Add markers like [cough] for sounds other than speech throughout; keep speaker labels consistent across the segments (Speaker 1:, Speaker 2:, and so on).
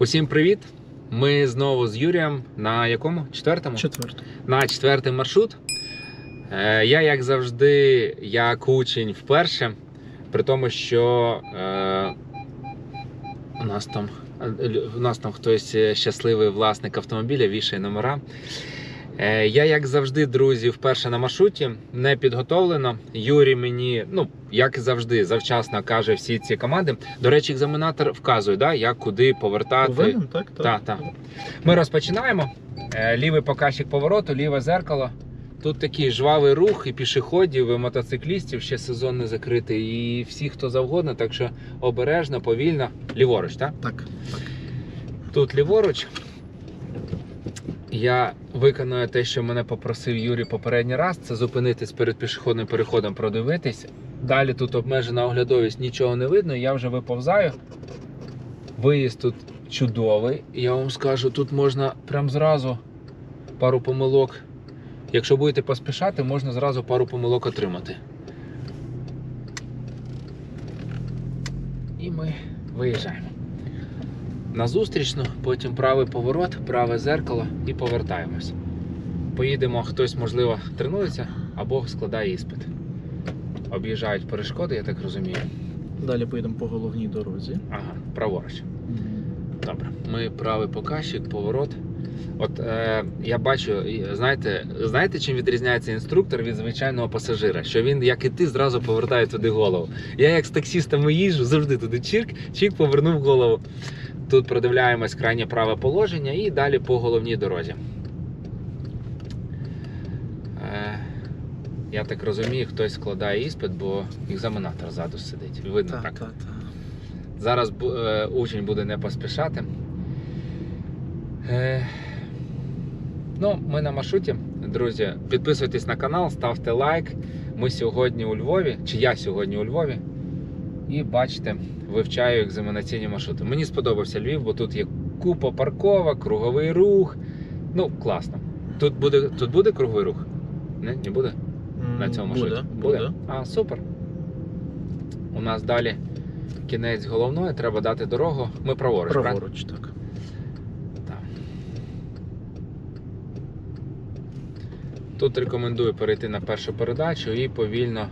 Speaker 1: Усім привіт! Ми знову з Юрієм на якому? Четвертому?
Speaker 2: Четвертому.
Speaker 1: На четвертий маршрут. Е, я, як завжди, як учень вперше, при тому, що е, у нас там. е, У нас там хтось е, щасливий власник автомобіля, вішає номера. Е, Я, як завжди, друзі, вперше на маршруті не підготовлено. Юрій мені, ну як і завжди, завчасно каже всі ці команди. До речі, екзаменатор вказує, да, як куди повертати.
Speaker 2: Повинен, так?
Speaker 1: Так, так. Ми розпочинаємо. Е, Лівий показчик повороту, ліве зеркало. Тут такий жвавий рух і пішоходів, і мотоциклістів, ще сезон не закритий, і всі, хто завгодно, так що обережно, повільно, ліворуч, так?
Speaker 2: Так. так.
Speaker 1: Тут ліворуч. Я виконую те, що мене попросив Юрій попередній раз, це зупинитись перед пішохідним переходом, продивитись. Далі тут обмежена оглядовість, нічого не видно. Я вже виповзаю. Виїзд тут чудовий. Я вам скажу, тут можна прям зразу пару помилок. Якщо будете поспішати, можна зразу пару помилок отримати. І ми виїжджаємо. На зустрічну, потім правий поворот, праве зеркало і повертаємось. Поїдемо, хтось, можливо, тренується або складає іспит. Об'їжджають перешкоди, я так розумію.
Speaker 2: Далі поїдемо по головній дорозі.
Speaker 1: Ага, праворуч. Добре. Ми правий показчик, поворот. От е, я бачу, знаєте, знаєте, чим відрізняється інструктор від звичайного пасажира? Що він, як і ти, зразу повертає туди голову. Я як з таксістами їжджу, завжди туди чирк, чик повернув голову. Тут продивляємось крайнє праве положення і далі по головній дорозі. Е, я так розумію, хтось складає іспит, бо екзаменатор ззаду сидить. Видно так.
Speaker 2: Так, так, так.
Speaker 1: Зараз е, учень буде не поспішати. Е, ну, ми на маршруті. Друзі, підписуйтесь на канал, ставте лайк. Ми сьогодні у Львові, чи я сьогодні у Львові. І бачите, вивчаю екзаменаційні маршрути. Мені сподобався Львів, бо тут є купа парковок, круговий рух. Ну, класно. Тут буде, тут буде круговий рух? Не, не буде? на цьому
Speaker 2: буде,
Speaker 1: маршруті?
Speaker 2: буде.
Speaker 1: А, супер. У нас далі кінець головної, треба дати дорогу. Ми праворуч.
Speaker 2: Праворуч. Так.
Speaker 1: Тут рекомендую перейти на першу передачу і повільно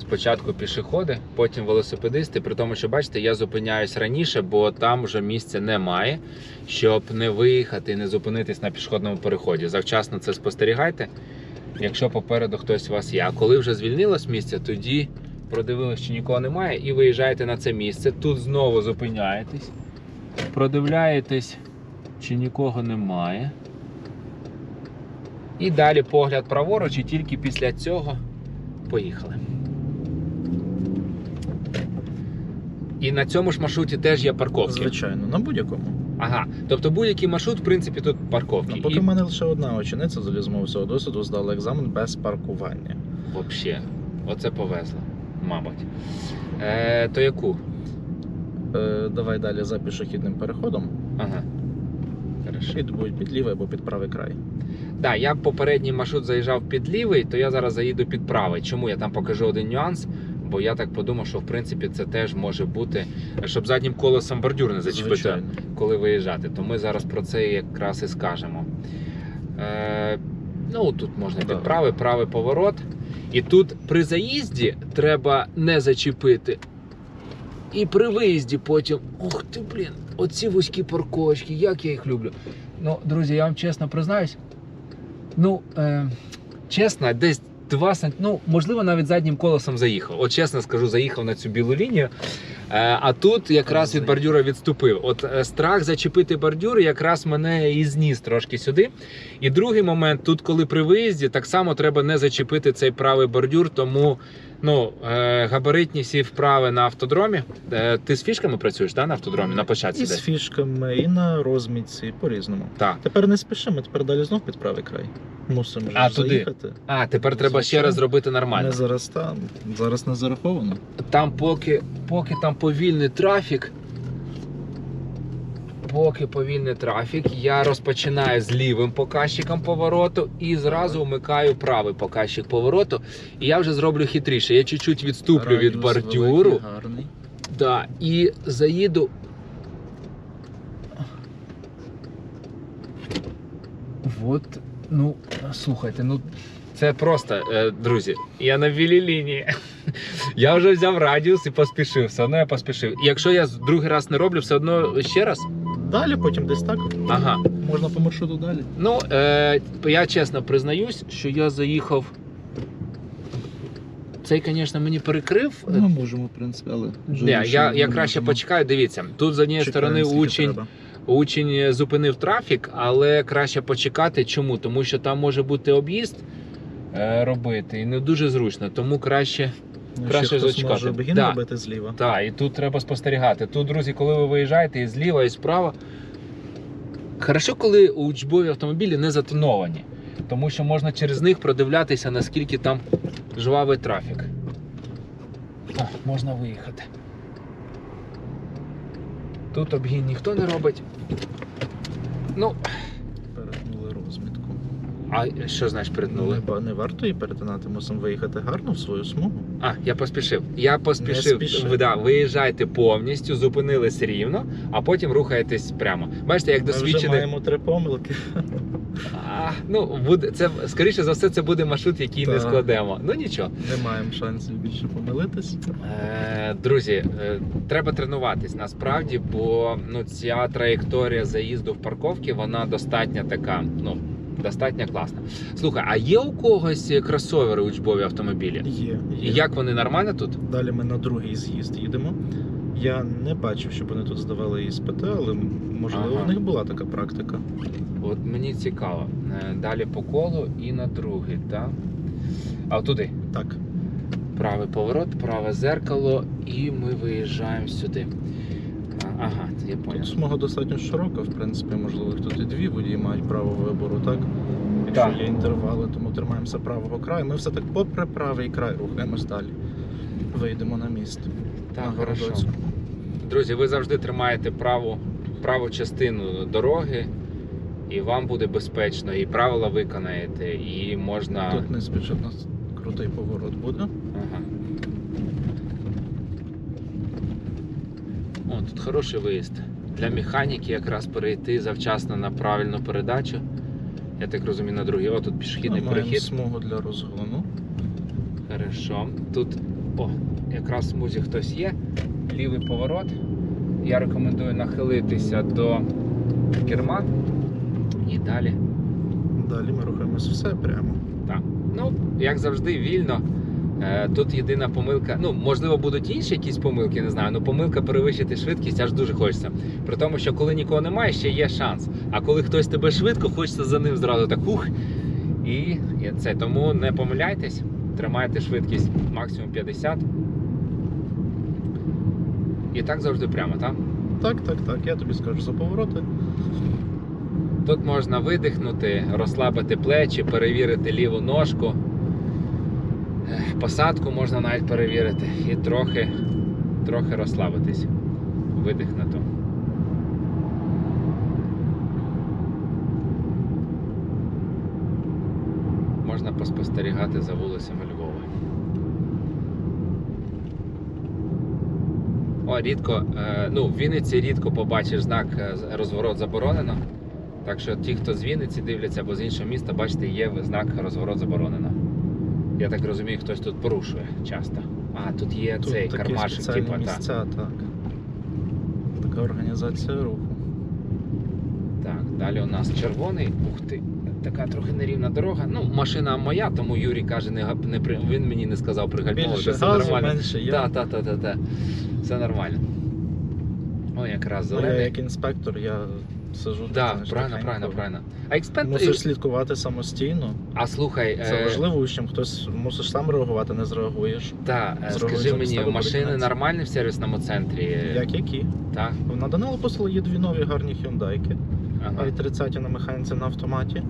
Speaker 1: спочатку пішоходи, потім велосипедисти. При тому, що бачите, я зупиняюсь раніше, бо там вже місця немає, щоб не виїхати і не зупинитись на пішохідному переході. Завчасно це спостерігайте, якщо попереду хтось у вас є. А коли вже звільнилось місце, тоді продивились, чи нікого немає, і виїжджаєте на це місце. Тут знову зупиняєтесь, продивляєтесь, чи нікого немає. І далі погляд праворуч, і тільки після цього поїхали. І на цьому ж маршруті теж є парковки.
Speaker 2: Звичайно, на будь-якому.
Speaker 1: Ага. Тобто будь-який маршрут, в принципі, тут парковки.
Speaker 2: Ну, поки
Speaker 1: І
Speaker 2: в мене лише одна учениця з досвіду здала екзамен без паркування.
Speaker 1: Вообще, оце повезло, мабуть. Е, то яку?
Speaker 2: Е, давай далі за пішохідним переходом.
Speaker 1: Ага. Хорошо.
Speaker 2: І під лівий або під правий край.
Speaker 1: Да, я попередній маршрут заїжджав під лівий, то я зараз заїду під правий. Чому я там покажу один нюанс? Бо я так подумав, що в принципі це теж може бути, щоб заднім колесом бордюр не зачепити,
Speaker 2: Звичайно.
Speaker 1: коли виїжджати. То ми зараз про це якраз і скажемо. Е, ну тут можна
Speaker 2: Да.
Speaker 1: під правий, правий поворот. І тут при заїзді треба не зачепити. І при виїзді потім. Ух ти, блін, оці вузькі парковочки, як я їх люблю. Ну, друзі, я вам чесно признаюсь. Ну, е, чесно, десь 2 см, ну, можливо, навіть заднім колесом заїхав. От чесно скажу, заїхав на цю білу лінію. Е, а тут якраз від бордюра відступив. От е, страх зачепити бордюр якраз мене і зніс трошки сюди. І другий момент, тут, коли при виїзді, так само треба не зачепити цей правий бордюр, тому ну, е, габаритні всі вправи на автодромі. Е, ти з фішками працюєш так, на автодромі, на початці
Speaker 2: І з фішками, і на розмітці, по-різному.
Speaker 1: Так.
Speaker 2: Тепер не спішимо, тепер далі знов під правий край. Мусимо
Speaker 1: А,
Speaker 2: ж
Speaker 1: туди.
Speaker 2: заїхати.
Speaker 1: А, тепер треба ще раз зробити нормально.
Speaker 2: Не зараз там, зараз не зараховано.
Speaker 1: Там поки, поки там повільний трафік. Поки повільний трафік, я розпочинаю з лівим показчиком повороту і зразу вмикаю правий показчик повороту. І я вже зроблю хитріше. Я чуть-чуть відступлю від бордюру
Speaker 2: великий, гарний.
Speaker 1: да, і заїду от, ну, слухайте, ну. Це просто, е, друзі, я на вілій лінії. [laughs] Я вже взяв радіус і поспішив. Все одно я поспішив. І якщо я другий раз не роблю, все одно ще раз.
Speaker 2: Далі, потім десь так.
Speaker 1: Ага.
Speaker 2: Можна по маршруту далі.
Speaker 1: Ну, е, я чесно признаюсь, що я заїхав. Цей, звісно, мені перекрив.
Speaker 2: Ми можемо, в принципі, але. вже
Speaker 1: Ні, я, я краще
Speaker 2: можемо.
Speaker 1: почекаю. Дивіться, тут з однієї сторони учень,
Speaker 2: треба.
Speaker 1: учень зупинив трафік, але краще почекати. Чому? Тому що там може бути об'їзд е, робити і не дуже зручно. Тому краще.
Speaker 2: Ну,
Speaker 1: краще
Speaker 2: ще хтось
Speaker 1: зачекати.
Speaker 2: може обгін
Speaker 1: Да.
Speaker 2: робити зліва.
Speaker 1: Так, і тут треба спостерігати. Тут, друзі, коли ви виїжджаєте і зліва, і справа. Хорошо, коли учбові автомобілі не затоновані, тому що можна через них продивлятися, наскільки там жвавий трафік. О, можна виїхати. Тут обгін ніхто не робить. Ну. А що значить перетнули?
Speaker 2: Не, не варто її перетинати, мусимо виїхати гарно в свою смугу.
Speaker 1: А, я поспішив. Я поспішив. Ви, да, виїжджайте повністю, зупинились рівно, а потім рухаєтесь прямо. Бачите, як
Speaker 2: Ми вже маємо три помилки.
Speaker 1: А, ну, буде, це, скоріше за все, це буде маршрут, який не складемо. Ну нічого.
Speaker 2: Не маємо шансів більше помилитись.
Speaker 1: Е, друзі, е, треба тренуватись насправді, бо ну, ця траєкторія заїзду в парковки, вона достатньо така, ну, достатньо класна. Слухай, а є у когось кросовери учбові автомобілі?
Speaker 2: Є.
Speaker 1: І
Speaker 2: є.
Speaker 1: як вони нормально тут?
Speaker 2: Далі ми на другий з'їзд їдемо. Я не бачив, щоб вони тут здавали іспити, але можливо
Speaker 1: Ага.
Speaker 2: в них була така практика.
Speaker 1: От мені цікаво. Е, Далі по колу і на другий, так? А туди.
Speaker 2: Так.
Speaker 1: Правий поворот, праве зеркало, і ми виїжджаємо сюди. Ага, це я
Speaker 2: Тут смуга достатньо широка, в принципі, можливо, тут і дві водії мають право вибору, так? Якщо
Speaker 1: Так.
Speaker 2: є інтервали, тому тримаємося правого краю. Ми все так попри правий край рухаємось далі. Вийдемо на міст.
Speaker 1: Так,
Speaker 2: на
Speaker 1: хорошо.
Speaker 2: Городоцьку.
Speaker 1: Друзі, ви завжди тримаєте праву, праву частину дороги, і вам буде безпечно, і правила виконаєте, і можна.
Speaker 2: Тут не спішить у нас крутий поворот буде.
Speaker 1: Ага. О, тут хороший виїзд. Для механіки якраз перейти завчасно на правильну передачу. Я так розумію, на другий. О, тут пішохідний
Speaker 2: маємо
Speaker 1: перехід.
Speaker 2: смугу для розгону.
Speaker 1: Хорошо. Тут о, якраз в смузі хтось є. Лівий поворот. Я рекомендую нахилитися до керма. І далі.
Speaker 2: Далі ми рухаємось все прямо.
Speaker 1: Так. Ну, як завжди, вільно. Е, Тут єдина помилка. Ну, можливо, будуть інші якісь помилки, не знаю. але помилка перевищити швидкість аж дуже хочеться. При тому, що коли нікого немає, ще є шанс. А коли хтось тебе швидко, хочеться за ним зразу так ух. І і це. Тому не помиляйтесь, тримайте швидкість максимум 50. І так завжди прямо, так?
Speaker 2: Так, так, так. Я тобі скажу за повороти.
Speaker 1: Тут можна видихнути, розслабити плечі, перевірити ліву ножку. Посадку можна навіть перевірити і трохи, трохи розслабитись. Видихнуто. Можна поспостерігати за вулицями Львова. О, рідко, е, ну, в Вінниці рідко побачиш знак е, розворот заборонено. Так що ті, хто з Вінниці дивляться або з іншого міста, бачите, є знак розворот заборонено. Я так розумію, хтось тут порушує часто. А, тут є
Speaker 2: Тут
Speaker 1: цей
Speaker 2: такі
Speaker 1: кармашик, типу, так.
Speaker 2: місця, так. Така організація руху.
Speaker 1: Так, далі у нас червоний. Ух ти, така трохи нерівна дорога. Ну, машина моя, тому Юрій каже, не, не він мені не сказав пригальмовувати. Все нормально.
Speaker 2: менше я.
Speaker 1: Так, так, так, так, так. Все нормально. О, якраз
Speaker 2: Ну, я як інспектор, я сижу. Да,
Speaker 1: Так, правильно, правильно, правильно. А експерт.
Speaker 2: Мусиш слідкувати самостійно.
Speaker 1: А слухай,
Speaker 2: Це
Speaker 1: е,
Speaker 2: важливо, що хтось мусиш сам реагувати, не зреагуєш.
Speaker 1: та, е, скажи мені, машини нормальні в сервісному центрі?
Speaker 2: Як які?
Speaker 1: Так.
Speaker 2: На Данило послали є дві нові гарні хюндайки.
Speaker 1: Ага.
Speaker 2: А й 30 на механіці на автоматі.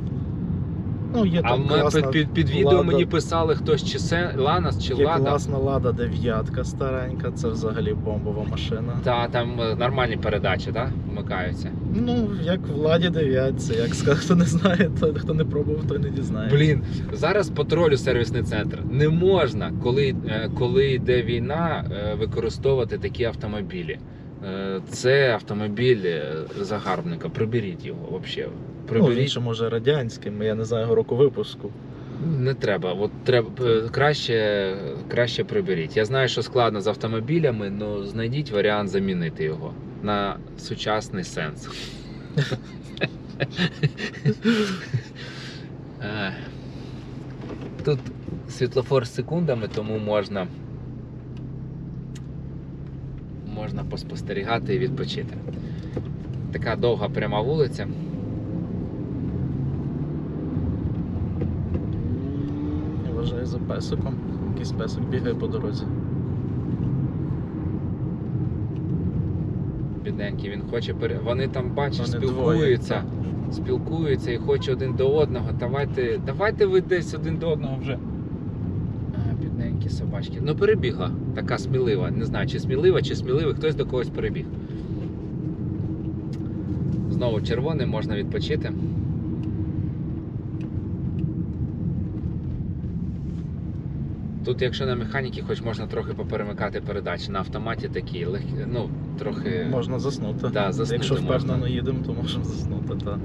Speaker 2: Ну, є
Speaker 1: А
Speaker 2: там
Speaker 1: ми
Speaker 2: класна,
Speaker 1: під, під, під відео
Speaker 2: Лада.
Speaker 1: мені писали хтось чи це Ланас, чи
Speaker 2: є
Speaker 1: Лада.
Speaker 2: класна лада дев'ятка старенька, це взагалі бомбова машина.
Speaker 1: Та там е, нормальні передачі, так? Вмикаються.
Speaker 2: Ну, як в ладі дев'ятці, як сказати, хто не знає, то хто не пробував, той не дізнається.
Speaker 1: Блін, зараз патрулю сервісний центр. Не можна, коли, е, коли йде війна, е, використовувати такі автомобілі. Е, Це автомобіль е, загарбника. Приберіть його взагалі.
Speaker 2: Ну,
Speaker 1: Приберіть.
Speaker 2: ще може радянським, я не знаю його року випуску.
Speaker 1: Не треба. От треба е, краще, краще приберіть. Я знаю, що складно з автомобілями, але знайдіть варіант замінити його на сучасний сенс. [laughs] Е, Тут світлофор з секундами, тому можна, можна поспостерігати і відпочити. Така довга пряма вулиця.
Speaker 2: Я вважаю за песиком. Якийсь песик бігає по дорозі.
Speaker 1: бідненький, він хоче пере... Вони там бачиш,
Speaker 2: Вони
Speaker 1: спілкуються,
Speaker 2: двоє,
Speaker 1: спілкуються і хоче один до одного. Давайте, давайте ви десь один до одного вже. А, бідненькі собачки. Ну перебігла. Така смілива. Не знаю, чи смілива, чи сміливий, хтось до когось перебіг. Знову червоний, можна відпочити. Тут, якщо на механіки, хоч можна трохи поперемикати передачі. На автоматі такі легкі, ну, трохи.
Speaker 2: Можна заснути.
Speaker 1: Да, заснути
Speaker 2: Якщо
Speaker 1: можна.
Speaker 2: впевнено їдемо, то можемо заснути. Та.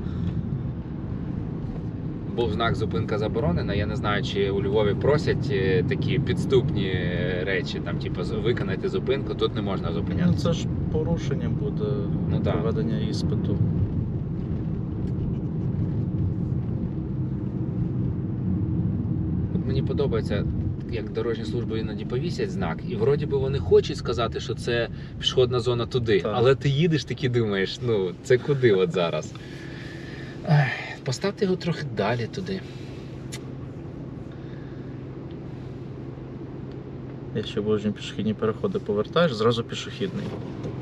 Speaker 1: був знак зупинка заборонена. Я не знаю, чи у Львові просять е, такі підступні речі, там, типу, виконати зупинку, тут не можна
Speaker 2: Ну,
Speaker 1: зупинятися.
Speaker 2: це ж порушення буде
Speaker 1: Ну, да.
Speaker 2: проведення іспиту.
Speaker 1: От мені подобається, як дорожні служби іноді повісять знак, і вроді би вони хочуть сказати, що це пішохідна зона туди.
Speaker 2: Так.
Speaker 1: Але ти їдеш таки думаєш, ну це куди от зараз? Поставте його трохи далі туди.
Speaker 2: Якщо ближні пішохідні переходи повертаєш, зразу пішохідний.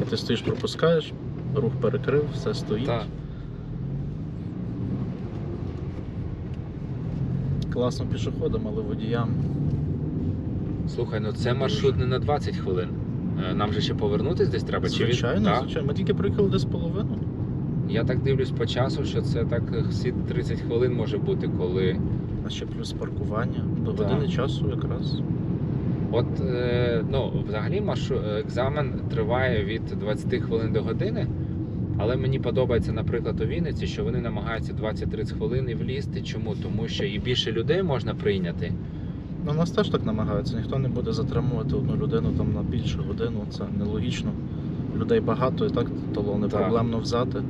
Speaker 2: І ти стоїш, пропускаєш, рух перекрив, все стоїть.
Speaker 1: Так.
Speaker 2: Класно пішоходам, але водіям.
Speaker 1: Слухай, ну це маршрут не на 20 хвилин. Е, Нам же ще повернутись десь треба. Чи він-
Speaker 2: Звичайно, звичайно. Ми тільки приїхали десь половину.
Speaker 1: Я так дивлюсь по часу, що це так е, всі 30 хвилин може бути, коли.
Speaker 2: А ще плюс паркування. До години часу якраз.
Speaker 1: От е, ну, взагалі маршрут, екзамен триває від 20 хвилин до години. Але мені подобається, наприклад, у Вінниці, що вони намагаються 20-30 хвилин і влізти. Чому? Тому що і більше людей можна прийняти.
Speaker 2: Ну, у нас теж так намагаються. Ніхто не буде затримувати одну людину там на більше годину. Це нелогічно. Людей багато і так талони
Speaker 1: Так.
Speaker 2: проблемно взяти.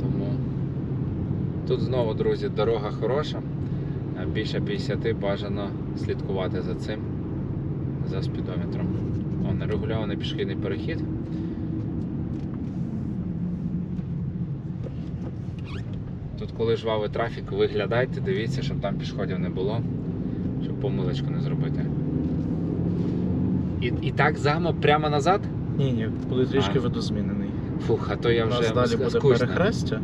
Speaker 1: Тому тут знову, друзі, дорога хороша. Більше 50 бажано слідкувати за цим, за спідометром. О, нерегульований пішохідний перехід. Тут, коли жвавий трафік, виглядайте, дивіться, щоб там пішоходів не було, помилочку не зробити. І, і так замо прямо назад?
Speaker 2: Ні, ні, буде трішки видозмінений.
Speaker 1: Фух, а то я
Speaker 2: У
Speaker 1: вже
Speaker 2: нас далі буде
Speaker 1: скучно.
Speaker 2: перехрестя.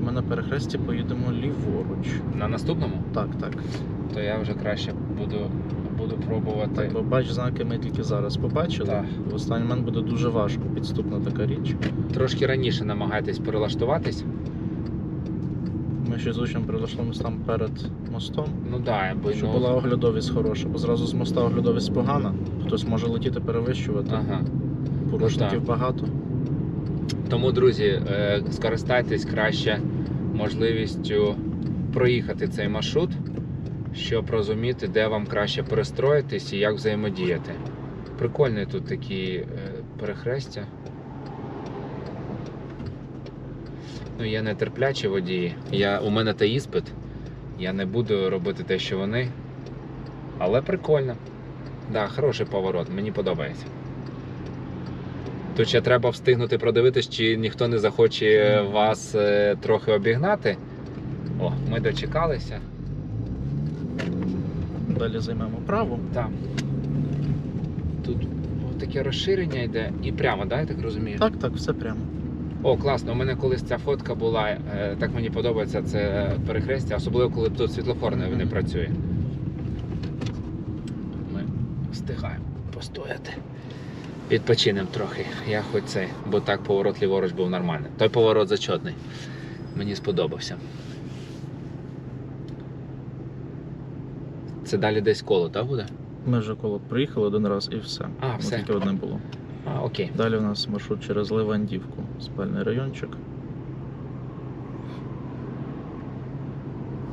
Speaker 2: І ми на перехресті поїдемо ліворуч.
Speaker 1: На наступному?
Speaker 2: Так, так.
Speaker 1: то я вже краще буду, буду пробувати.
Speaker 2: Так, бо бач, знаки ми тільки зараз побачили.
Speaker 1: Так.
Speaker 2: В останній момент буде дуже важко підступна така річ.
Speaker 1: Трошки раніше намагайтесь перелаштуватись.
Speaker 2: Ми ще з учнем прилаштуємося там перед мостом.
Speaker 1: Ну да, бо
Speaker 2: Щоб
Speaker 1: ну,
Speaker 2: була оглядовість хороша, бо зразу з моста оглядовість погана. Хтось може летіти перевищувати.
Speaker 1: Ага.
Speaker 2: Порушників
Speaker 1: Ну, так.
Speaker 2: багато.
Speaker 1: Тому, друзі, е, скористайтесь краще можливістю проїхати цей маршрут, щоб розуміти, де вам краще перестроїтись і як взаємодіяти. Прикольні тут такі е, перехрестя. Ну, я не терплячий водії. Я, у мене та іспит. Я не буду робити те, що вони. Але прикольно. Да, хороший поворот, мені подобається. Тут ще треба встигнути продивитись, чи ніхто не захоче вас е, трохи обігнати. О, ми дочекалися.
Speaker 2: Далі займемо право.
Speaker 1: Там. Тут таке розширення йде і прямо, да, я так розумію?
Speaker 2: Так, так, все прямо.
Speaker 1: О, класно. У мене колись ця фотка була. е, Так мені подобається це перехрестя, особливо коли тут світлофор не, працює. Ми встигаємо постояти. Відпочинемо трохи. Я хоч це, бо так поворот ліворуч був нормальний. Той поворот зачетний. Мені сподобався. Це далі десь коло, так буде?
Speaker 2: Ми вже коло приїхали один раз і все.
Speaker 1: А, все.
Speaker 2: Тільки одне було.
Speaker 1: А, окей.
Speaker 2: Далі у нас маршрут через Левандівку, спальний райончик.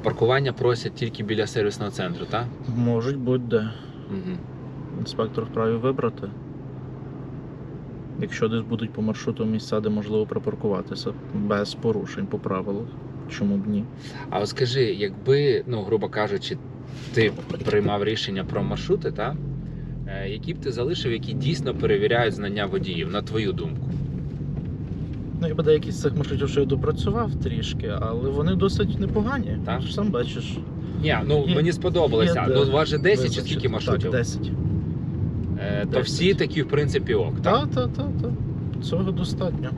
Speaker 1: паркування просять тільки біля сервісного центру, так?
Speaker 2: Можуть будь-де.
Speaker 1: Угу.
Speaker 2: Інспектор вправі вибрати. Якщо десь будуть по маршруту місця, де можливо припаркуватися без порушень по правилах. Чому б ні?
Speaker 1: А от скажи, якби, ну, грубо кажучи, ти приймав рішення про маршрути, та? е, які б ти залишив, які дійсно перевіряють знання водіїв, на твою думку?
Speaker 2: Ну, я би деякі з цих маршрутів ще й допрацював трішки, але вони досить непогані.
Speaker 1: Так.
Speaker 2: Ти ж сам бачиш.
Speaker 1: Ні, ну
Speaker 2: Є-
Speaker 1: мені сподобалося.
Speaker 2: є
Speaker 1: Ну,
Speaker 2: де
Speaker 1: у вас же 10 чи скільки маршрутів?
Speaker 2: Так, 10.
Speaker 1: Е, То
Speaker 2: 10.
Speaker 1: всі такі, в принципі, ок. Так?
Speaker 2: Так, так, так, так. Цього достатньо.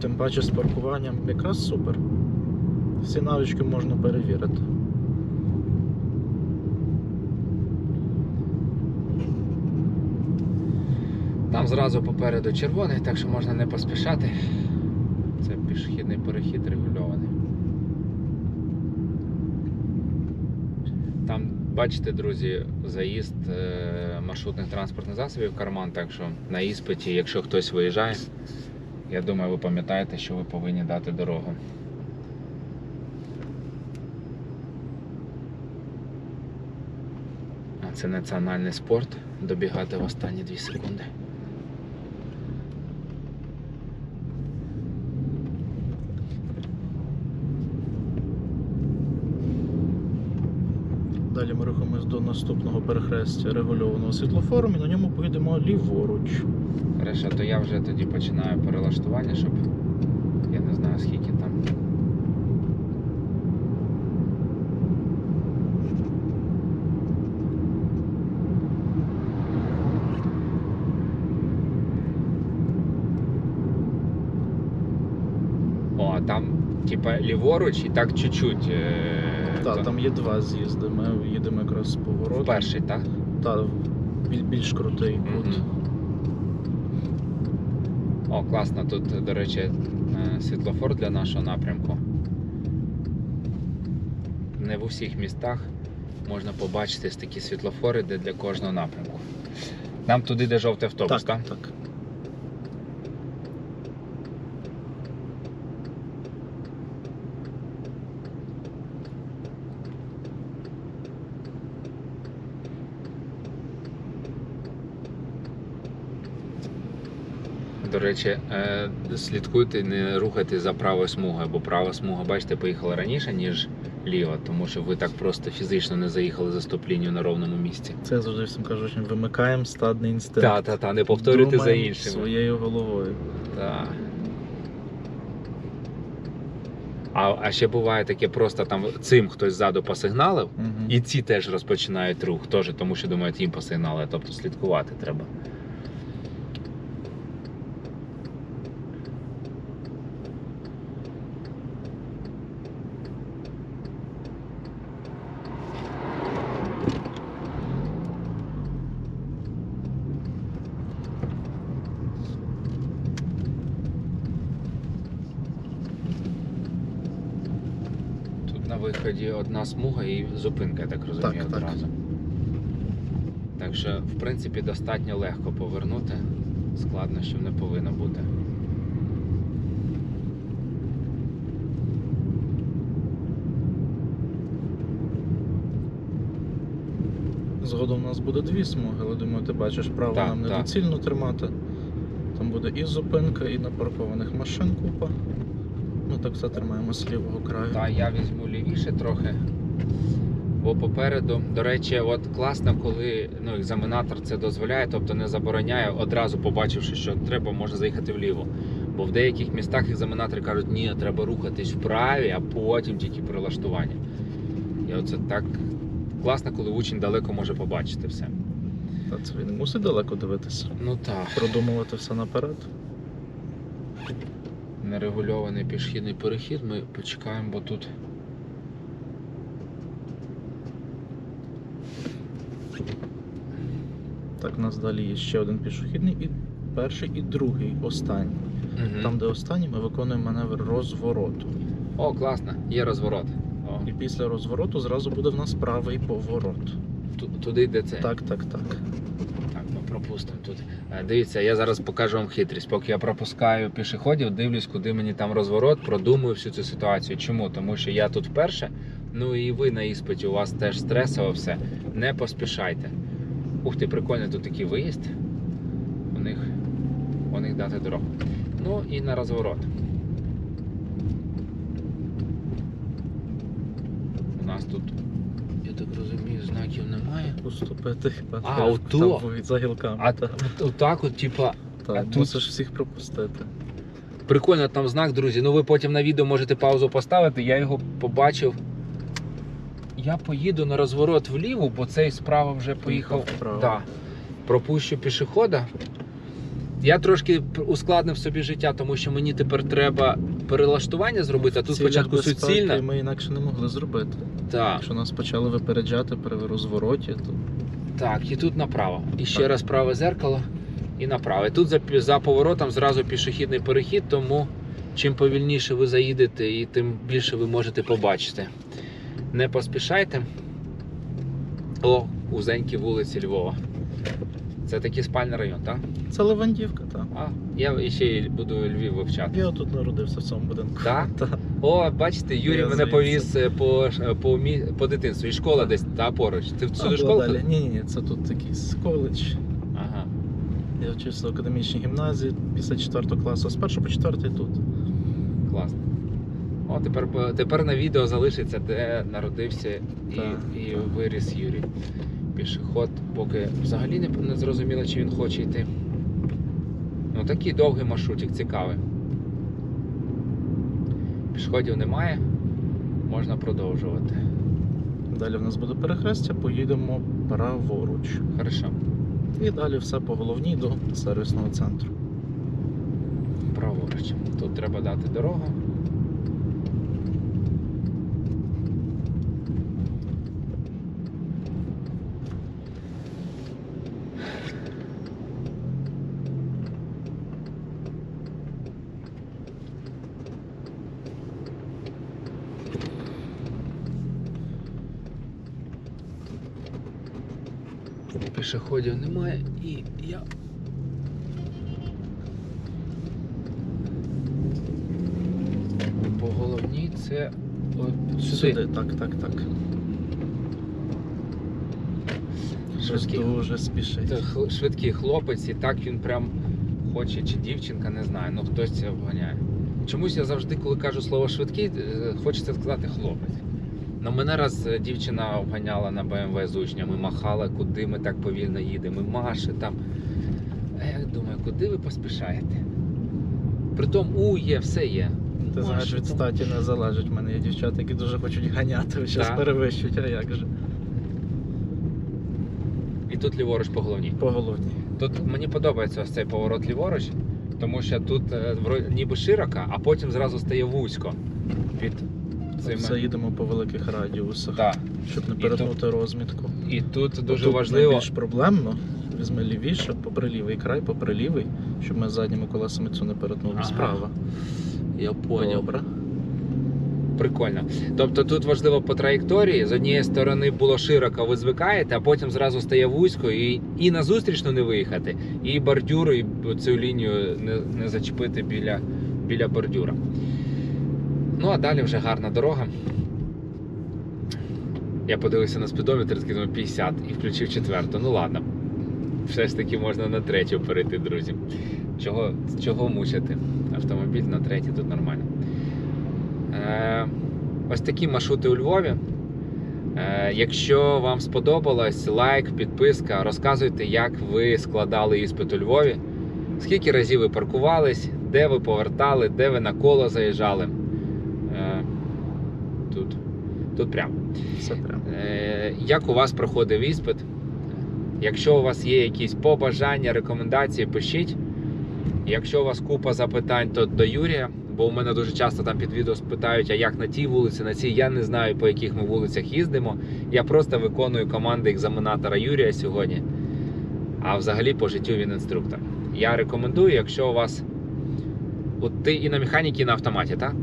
Speaker 2: Тим паче з паркуванням якраз супер. Всі навички можна перевірити.
Speaker 1: Там зразу попереду червоний, так що можна не поспішати. Це пішохідний перехід регульований. Там, бачите, друзі, заїзд е, маршрутних транспортних засобів в карман, так що на іспиті, якщо хтось виїжджає, я думаю, ви пам'ятаєте, що ви повинні дати дорогу. Це національний спорт добігати в останні 2 секунди.
Speaker 2: Далі ми рухаємось до наступного перехрестя регульованого світлофору, і на ньому поїдемо ліворуч.
Speaker 1: Хорошо, то я вже тоді починаю перелаштування, щоб я не знаю скільки там. О, а там типа ліворуч і так чуть-чуть. Е,
Speaker 2: Так,
Speaker 1: то-
Speaker 2: там є два з'їзди. Ми їдемо якраз з повороту.
Speaker 1: перший, так?
Speaker 2: Та біль- більш крутий кут.
Speaker 1: Мгм. О, класно. Тут, до речі, е, світлофор для нашого напрямку. Не в усіх містах можна побачити такі світлофори, де для кожного напрямку. Нам туди, де жовтий автобус, так?
Speaker 2: так, так.
Speaker 1: До речі, е, слідкуйте, не рухайте за правою смугою, бо права смуга, бачите, поїхала раніше, ніж ліва, тому що ви так просто фізично не заїхали за стоп-лінію на ровному місці.
Speaker 2: Це я завжди всім кажу, що вимикаємо стадний інстинкт.
Speaker 1: Так, так, так, не повторюйте за іншими.
Speaker 2: своєю головою.
Speaker 1: Так. А, а ще буває таке, просто там цим хтось ззаду посигналив,
Speaker 2: Мгм.
Speaker 1: і ці теж розпочинають рух, теж, тому що думають, їм посигнали, тобто слідкувати треба. Тут на виході одна смуга і зупинка, я так розумію,
Speaker 2: Так, так.
Speaker 1: одразу. Так що, в принципі, достатньо легко повернути. Складнощів не повинно бути.
Speaker 2: Згодом у нас буде дві смуги, але думаю, ти бачиш, право
Speaker 1: Так,
Speaker 2: нам недоцільно тримати. Там буде і зупинка, і напаркованих машин купа. Ми так все тримаємо з лівого краю.
Speaker 1: Та я візьму лівіше трохи. Бо попереду, до речі, от класно, коли ну, екзаменатор це дозволяє, тобто не забороняє, одразу побачивши, що треба, можна заїхати вліво. Бо в деяких містах екзаменатори кажуть, ні, треба рухатись вправі, а потім тільки прилаштування. І оце так класно, коли учень далеко може побачити все.
Speaker 2: Та це він мусить далеко дивитися.
Speaker 1: Ну так,
Speaker 2: Продумувати все наперед.
Speaker 1: Нерегульований пішохідний перехід, ми почекаємо, бо тут.
Speaker 2: Так, у нас далі є ще один пішохідний, і перший, і другий, останній.
Speaker 1: Мгм.
Speaker 2: Там, де останній, ми виконуємо маневр розвороту.
Speaker 1: О, класно, є розворот. О,
Speaker 2: І після розвороту зразу буде в нас правий поворот.
Speaker 1: ту- туди йде це.
Speaker 2: Так, так, так.
Speaker 1: Пропустимо тут. Е, Дивіться, я зараз покажу вам хитрість. Поки я пропускаю пішоходів, дивлюсь, куди мені там розворот, продумую всю цю ситуацію. Чому? Тому що я тут вперше, Ну і ви на іспиті, у вас теж стресово все. Не поспішайте. Ух ти, прикольний тут такий виїзд. У них, у них дати дорогу. Ну і на розворот. У нас тут, розумію, знаків немає.
Speaker 2: Уступити хіба
Speaker 1: А,
Speaker 2: там
Speaker 1: ото.
Speaker 2: будуть за гілками.
Speaker 1: А
Speaker 2: та.
Speaker 1: отак, от, типа,
Speaker 2: Та,
Speaker 1: а тут-
Speaker 2: мусиш всіх пропустити.
Speaker 1: Прикольно там знак, друзі. Ну ви потім на відео можете паузу поставити. Я його побачив. Я поїду на розворот вліво, бо цей справа вже поїхав.
Speaker 2: вправо.
Speaker 1: Да. Пропущу пішохода. Я трошки п- ускладнив собі життя, тому що мені тепер треба перелаштування зробити, а тут
Speaker 2: цілях
Speaker 1: спочатку
Speaker 2: безпеки
Speaker 1: суцільне.
Speaker 2: Ми інакше не могли зробити.
Speaker 1: Так,
Speaker 2: Якщо нас почали випереджати при розвороті, то
Speaker 1: так, і тут направо. І ще
Speaker 2: Так.
Speaker 1: раз праве зеркало і направо. І тут за, за поворотом зразу пішохідний перехід, тому чим повільніше ви заїдете, і тим більше ви можете побачити. Не поспішайте. О, узенькі вулиці Львова. Це такий спальний район, так?
Speaker 2: це Левандівка, так.
Speaker 1: А, я ще й буду Львів вивчати.
Speaker 2: Я тут народився в цьому будинку.
Speaker 1: Так? [laughs]
Speaker 2: Так.
Speaker 1: О, бачите, Юрій
Speaker 2: Я
Speaker 1: мене
Speaker 2: звідси.
Speaker 1: повіз е, по, ш- по, мі- по дитинству. І школа десь та поруч. Ти в сюди школу? ходив?
Speaker 2: Ні, ні, ні, це тут якийсь коледж.
Speaker 1: Ага.
Speaker 2: Я вчився в академічній гімназії після 4 класу, з 1 по 4 тут.
Speaker 1: Класно. О, тепер, тепер на відео залишиться, де народився і, і виріс Юрій. Пішоход, поки взагалі не, не зрозуміло, чи він хоче йти. Ну, такий довгий маршрутик цікавий. Пішоходів немає, можна продовжувати.
Speaker 2: Далі в нас буде перехрестя, поїдемо праворуч.
Speaker 1: Хорошо.
Speaker 2: І далі все по головній до сервісного центру.
Speaker 1: Праворуч. Тут треба дати дорогу. Пішоходів немає і я По головній це от сюди.
Speaker 2: Сюди, так, так, так.
Speaker 1: Швидкий,
Speaker 2: дуже спішить.
Speaker 1: Хл- швидкий хлопець, і так він прям хоче, чи дівчинка, не знаю. Ну хтось це вганяє. Чомусь я завжди, коли кажу слово швидкий, е, хочеться сказати хлопець. Ну, мене раз е, дівчина обганяла на БМВ з учнями, махала, куди ми так повільно їдемо, маше там. А я думаю, куди ви поспішаєте? Притом у є, все є.
Speaker 2: Ти знаєш, від статі не залежить. У мене є дівчата, які дуже хочуть ганяти, зараз перевищують, а як же?
Speaker 1: І тут ліворуч по головній.
Speaker 2: По головній.
Speaker 1: Тут мені подобається ось цей поворот ліворуч, тому що тут е, вро- ніби широко, а потім зразу стає вузько під
Speaker 2: Все їдемо по великих радіусах,
Speaker 1: Так.
Speaker 2: щоб не
Speaker 1: І
Speaker 2: перетнути розмітку.
Speaker 1: І тут дуже
Speaker 2: Тут
Speaker 1: важливо.
Speaker 2: найбільш проблемно. Візьми лівіше, попри лівий край, попри лівий, щоб ми задніми колесами цю не перетнули
Speaker 1: Ага.
Speaker 2: справа.
Speaker 1: Я поняв.
Speaker 2: Добре.
Speaker 1: Прикольно. Тобто тут важливо по траєкторії. З однієї сторони було широко, ви звикаєте, а потім зразу стає вузько і, і на зустрічну не виїхати, і бордюру, і цю лінію не, не зачепити біля, біля бордюра. Ну а далі вже гарна дорога. Я подивився на спідометр, такий думаю, 50 і включив четверту. Ну ладно. Все ж таки можна на третю перейти, друзі. Чого, чого мучити? Автомобіль на третій тут нормально. Е, ось такі маршрути у Львові. Е, якщо вам сподобалось, лайк, підписка, розказуйте, як ви складали іспит у Львові, скільки разів ви паркувались, де ви повертали, де ви на коло заїжджали. Тут, тут прямо.
Speaker 2: Все прямо.
Speaker 1: Е, Як у вас проходив іспит? Якщо у вас є якісь побажання, рекомендації, пишіть. Якщо у вас купа запитань, то до Юрія, бо у мене дуже часто там під відео спитають, а як на тій вулиці, на цій я не знаю, по яких ми вулицях їздимо. Я просто виконую команди екзаменатора Юрія сьогодні. А взагалі по життю він інструктор. Я рекомендую, якщо у вас. От ти і на механіки, і на автоматі, так?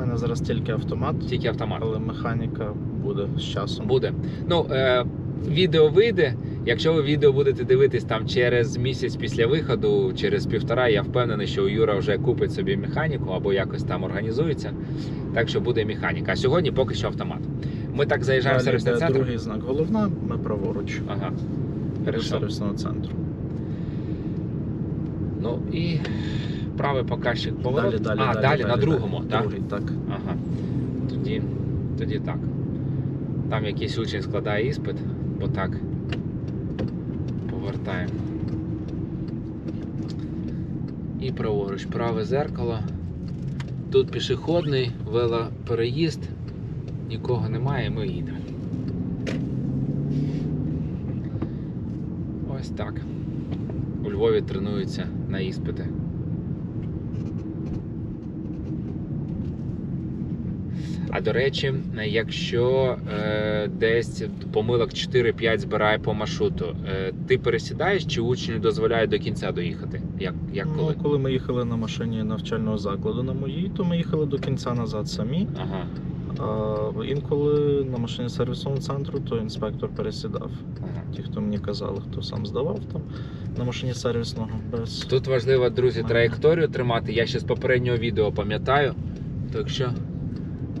Speaker 2: Мене зараз тільки автомат,
Speaker 1: Тільки автомат.
Speaker 2: але механіка буде з часом.
Speaker 1: Буде. Ну, е, відео вийде. Якщо ви відео будете дивитись там через місяць після виходу, через півтора, я впевнений, що Юра вже купить собі механіку або якось там організується. Так що буде механіка. А сьогодні поки що автомат. Ми так заїжджаємо в сервісний центр.
Speaker 2: другий знак головна, ми праворуч
Speaker 1: Ага.
Speaker 2: до сервісного центру.
Speaker 1: Ну і правий показчик поворот.
Speaker 2: Далі, далі,
Speaker 1: а,
Speaker 2: далі,
Speaker 1: далі, на другому,
Speaker 2: далі.
Speaker 1: так?
Speaker 2: Другий, так.
Speaker 1: Ага. Тоді, тоді так. Там якийсь учень складає іспит, бо так. Повертаємо. І праворуч, праве зеркало. Тут пішохідний, велопереїзд. Нікого немає, ми їдемо. Ось так. У Львові тренуються на іспити. А до речі, якщо е, десь помилок 4-5 збирає по маршруту, е, ти пересідаєш чи учню дозволяють до кінця доїхати? Як, як коли?
Speaker 2: Ну, коли ми їхали на машині навчального закладу на моїй, то ми їхали до кінця назад самі.
Speaker 1: Ага,
Speaker 2: А інколи на машині сервісного центру, то інспектор пересідав.
Speaker 1: ага.
Speaker 2: Ті, хто мені казали, хто сам здавав там на машині сервісного без.
Speaker 1: Тут важливо, друзі, траєкторію тримати. Я ще з попереднього відео пам'ятаю. Так що,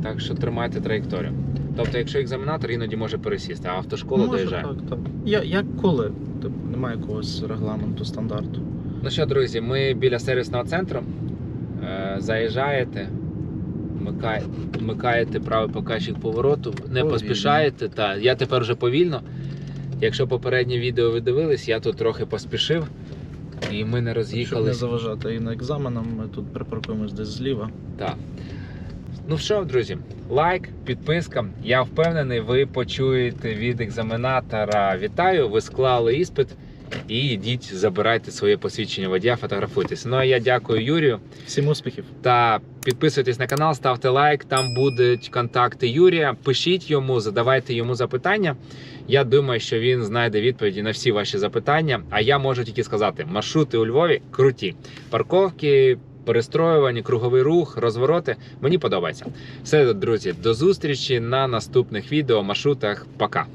Speaker 1: так що тримайте траєкторію. Тобто, якщо екзаменатор іноді може пересісти, а автошкола
Speaker 2: Може,
Speaker 1: доїжджає.
Speaker 2: Так, так. Я, як коли? Типу, немає якогось регламенту, стандарту.
Speaker 1: Ну що, друзі, ми біля сервісного центру. Е, заїжджаєте, вмикає- вмикаєте правий показчик повороту, не
Speaker 2: Повільно.
Speaker 1: поспішаєте. Та, я тепер вже повільно. Якщо попереднє відео ви дивились, я тут трохи поспішив. І ми не
Speaker 2: Щоб не
Speaker 1: роз'їхались.
Speaker 2: заважати і на екзаменам, ми тут припаркуємось десь зліва.
Speaker 1: Так. Ну що, друзі, лайк, підписка. Я впевнений, ви почуєте від екзаменатора. Вітаю, ви склали іспит. І йдіть, забирайте своє посвідчення водія, фотографуйтесь. Ну а я дякую Юрію.
Speaker 2: Всім успіхів!
Speaker 1: Та підписуйтесь на канал, ставте лайк. Там будуть контакти Юрія. Пишіть йому, задавайте йому запитання. Я думаю, що він знайде відповіді на всі ваші запитання. А я можу тільки сказати: маршрути у Львові круті. Парковки, перестроювання, круговий рух, розвороти. Мені подобається. Все, друзі, до зустрічі на наступних відео, маршрутах. Пока.